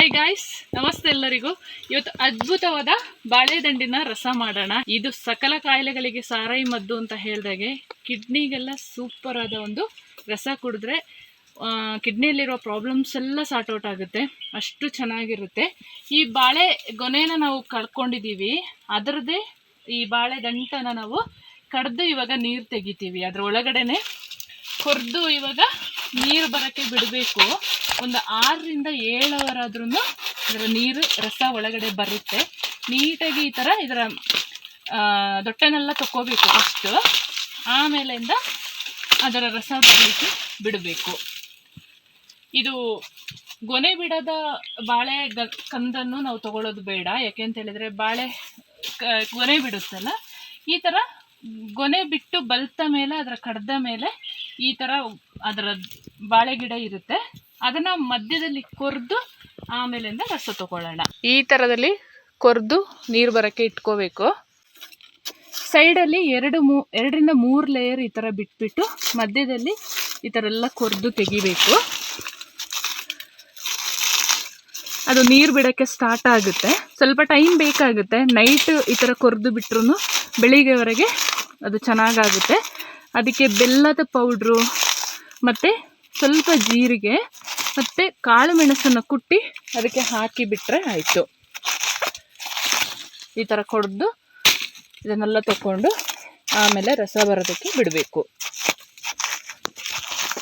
Hi guys ನಮಸ್ತೆ ಎಲ್ಲರಿಗೂ. ಇವತ್ತು ಅದ್ಭುತವಾದ ಬಾಳೆದಂಡಿನ ರಸ ಮಾಡೋಣ. ಇದು ಸಕಲ ಕಾಯಿಲೆಗಳಿಗೆ ಸಾರಾಯಿ ಮದ್ದು ಅಂತ ಹೇಳಿದಾಗೆ ಕಿಡ್ನಿಗೆಲ್ಲ ಸೂಪರ್ ಆದ ಒಂದು ರಸ ಕುಡಿದ್ರೆ ಕಿಡ್ನಿಯಲ್ಲಿರೋ ಪ್ರಾಬ್ಲಮ್ಸ್ ಎಲ್ಲ ಸಾರ್ಟ್ ಔಟ್ ಆಗುತ್ತೆ. ಅಷ್ಟು ಚೆನ್ನಾಗಿರುತ್ತೆ. ಈ ಬಾಳೆ ಗೊನೆನ ನಾವು ಕಳ್ಕೊಂಡಿದ್ದೀವಿ ಅದರದ್ದೇ ಈ ಬಾಳೆ ದಂಟನ ನಾವು ಕಡ್ದು ಇವಾಗ ನೀರು ತೆಗಿತೀವಿ. ಅದರ ಒಳಗಡೆನೆ ಕೊರ್ದು ಇವಾಗ ನೀರು ಬರೋಕ್ಕೆ ಬಿಡಬೇಕು. ಒಂದು ಆರರಿಂದ ಏಳು ಅವರಾದ್ರೂ ಇದರ ನೀರು, ರಸ ಒಳಗಡೆ ಬರುತ್ತೆ. ನೀಟಾಗಿ ಈ ಥರ ಇದರ ದೊಟ್ಟೆನೆಲ್ಲ ತಕ್ಕೋಬೇಕು ಫಸ್ಟು ಆಮೇಲಿಂದ ಅದರ ರಸ ಬರಲಿಕ್ಕೆ ಬಿಡಬೇಕು. ಇದು ಗೊನೆ ಬಿಡದ ಬಾಳೆ ಗ, ಕಂದನ್ನು ನಾವು ತಗೊಳ್ಳೋದು ಬೇಡ. ಯಾಕೆ ಅಂತ ಹೇಳಿದ್ರೆ ಬಾಳೆ ಗೊನೆ ಬಿಡುತ್ತಲ್ಲ? ಈ ಥರ ಗೊನೆ ಬಿಟ್ಟು ಬಲ್ತ ಮೇಲೆ, ಅದರ ಕಡ್ದ ಮೇಲೆ ಈ ಥರ ಅದರ ಬಾಳೆ ಗಿಡ ಇರುತ್ತೆ. ಅದನ್ನ ಮಧ್ಯದಲ್ಲಿ ಕೊರ್ದು ಆಮೇಲಿಂದ ರಸ ತಗೊಳ್ಳೋಣ. ಈ ಥರದಲ್ಲಿ ಕೊರ್ದು ನೀರು ಬರೋಕ್ಕೆ ಇಟ್ಕೋಬೇಕು. ಸೈಡಲ್ಲಿ ಎರಡು ಮೂ, ಎರಡರಿಂದ ಮೂರು ಲೇಯರ್ ಈ ಥರ ಬಿಟ್ಬಿಟ್ಟು ಮಧ್ಯದಲ್ಲಿ ಈ ಥರ ಎಲ್ಲ ಕೊರ್ದು ತೆಗಿಬೇಕು. ಅದು ನೀರು ಬಿಡೋಕ್ಕೆ ಸ್ಟಾರ್ಟ್ ಆಗುತ್ತೆ. ಸ್ವಲ್ಪ ಟೈಮ್ ಬೇಕಾಗುತ್ತೆ. ನೈಟ್ ಈ ಥರ ಕೊರ್ದು ಬಿಟ್ರು ಬೆಳಿಗ್ಗೆವರೆಗೆ ಅದು ಚೆನ್ನಾಗಾಗುತ್ತೆ. ಅದಕ್ಕೆ ಬೆಲ್ಲದ ಪೌಡ್ರು ಮತ್ತು ಸ್ವಲ್ಪ ಜೀರಿಗೆ ಮತ್ತು ಕಾಳು ಮೆಣಸನ್ನು ಕುಟ್ಟಿ ಅದಕ್ಕೆ ಹಾಕಿ ಬಿಟ್ಟರೆ ಆಯಿತು. ಈ ಥರ ಕೊಡ್ದು ಇದನ್ನೆಲ್ಲ ತಗೊಂಡು ಆಮೇಲೆ ರಸ ಬರೋದಕ್ಕೆ ಬಿಡಬೇಕು.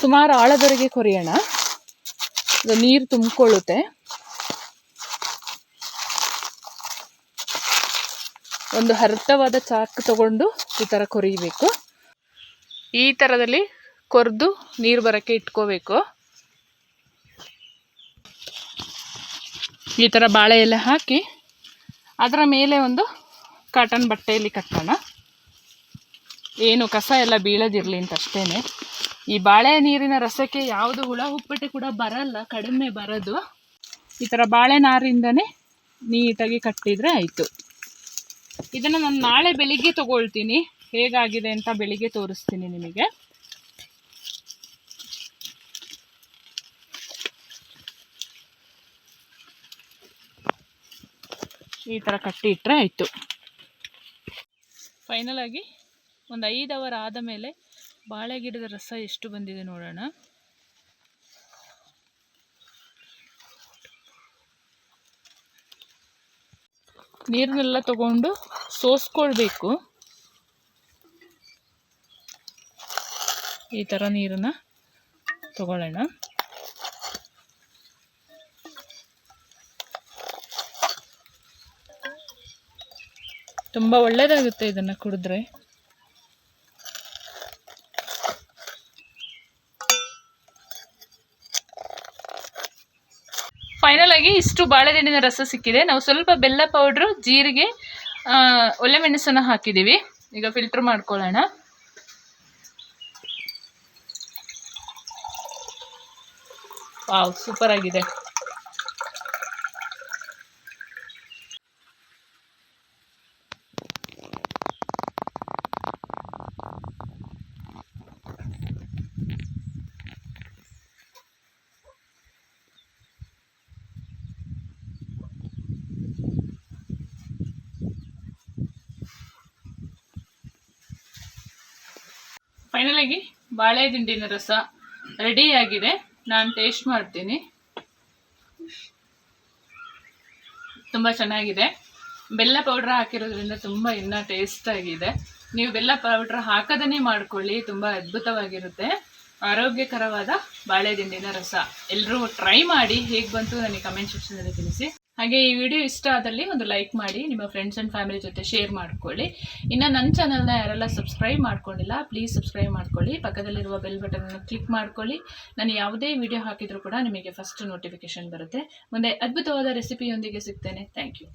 ಸುಮಾರು ಆಳದವರೆಗೆ ಕೊರಿಯೋಣ. ಇದು ನೀರು ತುಂಬಿಕೊಳ್ಳುತ್ತೆ. ಒಂದು ಹರ್ತವಾದ ಚಾಕ್ ತಗೊಂಡು ಈ ಥರ ಕೊರಿಬೇಕು. ಈ ಥರದಲ್ಲಿ ಕೊರೆದು ನೀರು ಬರೋಕ್ಕೆ ಇಟ್ಕೋಬೇಕು. ಈ ಥರ ಬಾಳೆ ಎಲೆ ಹಾಕಿ ಅದರ ಮೇಲೆ ಒಂದು ಕಾಟನ್ ಬಟ್ಟೆಯಲ್ಲಿ ಕಟ್ಟೋಣ. ಏನು ಕಸ ಎಲ್ಲ ಬೀಳೋದಿರಲಿ ಅಂತ ಅಷ್ಟೇ ಈ ಬಾಳೆ ನೀರಿನ ರಸಕ್ಕೆ ಯಾವುದು ಹುಳ ಹುಪ್ಪಟೆ ಕೂಡ ಬರಲ್ಲ, ಕಡಿಮೆ ಬರೋದು. ಈ ಥರ ಬಾಳೆ ನಾರಿಂದನೇ ನೀಟಾಗಿ ಕಟ್ಟಿದರೆ ಆಯಿತು. ಇದನ್ನು ನಾನು ನಾಳೆ ಬೆಳಿಗ್ಗೆ ತೊಗೊಳ್ತೀನಿ. ಹೇಗಾಗಿದೆ ಅಂತ ಬೆಳಿಗ್ಗೆ ತೋರಿಸ್ತೀನಿ ನಿಮಗೆ. ಈ ಥರ ಕಟ್ಟಿ ಇಟ್ಟರೆ ಆಯಿತು. ಫೈನಲ್ ಆಗಿ ಒಂದು ಐದು ಅವರ್ ಆದ ಮೇಲೆ ಬಾಳೆ ಗಿಡದ ರಸ ಎಷ್ಟು ಬಂದಿದೆ ನೋಡೋಣ. ನೀರನ್ನೆಲ್ಲ ತಗೊಂಡು ಸೋಸ್ಕೊಳ್ಬೇಕು. ಈ ಥರ ನೀರನ್ನ ತಗೊಳ್ಳೋಣ. ತುಂಬ ಒಳ್ಳೆಯದಾಗುತ್ತೆ ಇದನ್ನು ಕುಡಿದ್ರೆ. ಫೈನಲ್ ಆಗಿ ಇಷ್ಟು ಬಾಳೆಹಣ್ಣಿನ ರಸ ಸಿಕ್ಕಿದೆ. ನಾವು ಸ್ವಲ್ಪ ಬೆಲ್ಲ ಪೌಡ್ರು ಜೀರಿಗೆ ಒಳ್ಳೆ ಮೆಣಸನ್ನು ಹಾಕಿದ್ದೀವಿ ಈಗ ಫಿಲ್ಟರ್ ಮಾಡ್ಕೊಳ್ಳೋಣ. ವಾವ್ ಸೂಪರ್ ಆಗಿದೆ. ಫೈನಲ್ ಬಾಳೆದಿಂಡಿನ ಬಾಳೆ ದಿಂಡಿನ ರಸ ರೆಡಿ ಆಗಿದೆ. ನಾನು ಟೇಸ್ಟ್ ಮಾಡ್ತೀನಿ. ತುಂಬ ಚೆನ್ನಾಗಿದೆ. ಬೆಲ್ಲ ಪೌಡ್ರ್ ಹಾಕಿರೋದ್ರಿಂದ ತುಂಬ ಇನ್ನೂ ಟೇಸ್ಟ್ ಆಗಿದೆ. ನೀವು ಬೆಲ್ಲ ಪೌಡ್ರ್ ಹಾಕದನ್ನೇ ಮಾಡ್ಕೊಳ್ಳಿ. ತುಂಬ ಅದ್ಭುತವಾಗಿರುತ್ತೆ. ಆರೋಗ್ಯಕರವಾದ ಬಾಳೆ ದಿಂಡಿನ ರಸ. ಎಲ್ಲರೂ ಟ್ರೈ ಮಾಡಿ. ಹೇಗೆ ಬಂತು ನನಗೆ ಕಮೆಂಟ್ ಸೆಕ್ಷನಲ್ಲಿ ತಿಳಿಸಿ. ಹಾಗೆ ಈ ವಿಡಿಯೋ ಇಷ್ಟ ಆದಲ್ಲಿ ಒಂದು ಲೈಕ್ ಮಾಡಿ, ನಿಮ್ಮ ಫ್ರೆಂಡ್ಸ್ ಆ್ಯಂಡ್ ಫ್ಯಾಮಿಲಿ ಜೊತೆ ಶೇರ್ ಮಾಡ್ಕೊಳ್ಳಿ. ಇನ್ನು ನನ್ನ ಚಾನಲ್ನ ಯಾರೆಲ್ಲ ಸಬ್ಸ್ಕ್ರೈಬ್ ಮಾಡ್ಕೊಂಡಿಲ್ಲ ಪ್ಲೀಸ್ ಸಬ್ಸ್ಕ್ರೈಬ್ ಮಾಡ್ಕೊಳ್ಳಿ. ಪಕ್ಕದಲ್ಲಿರುವ ಬೆಲ್ ಬಟನನ್ನು ಕ್ಲಿಕ್ ಮಾಡ್ಕೊಳ್ಳಿ. ನಾನು ಯಾವುದೇ ವಿಡಿಯೋ ಹಾಕಿದರೂ ಕೂಡ ನಿಮಗೆ ಫಸ್ಟ್ ನೋಟಿಫಿಕೇಶನ್ ಬರುತ್ತೆ. ಮುಂದೆ ಅದ್ಭುತವಾದ ರೆಸಿಪಿಯೊಂದಿಗೆ ಸಿಗ್ತೇನೆ. Thank you